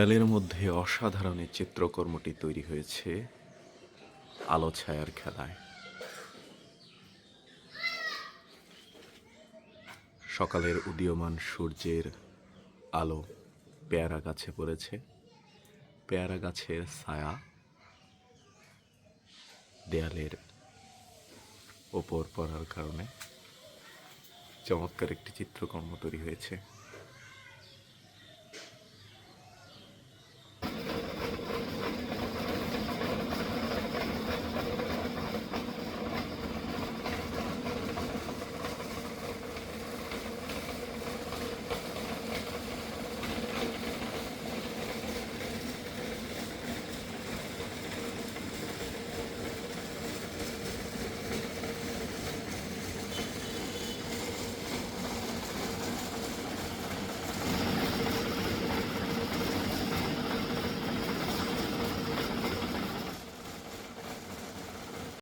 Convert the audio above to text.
দেয়ালের মধ্যে অসাধারণ এই চিত্রকর্মটি তৈরি হয়েছে আলো ছায়ার খেলায়। সকালের উদীয়মান সূর্যের আলো পেয়ারা গাছে পড়েছে। পেয়ারা গাছের ছায়া দেয়ালের ওপর পড়ার কারণে চমৎকার একটি চিত্রকর্ম তৈরি হয়েছে।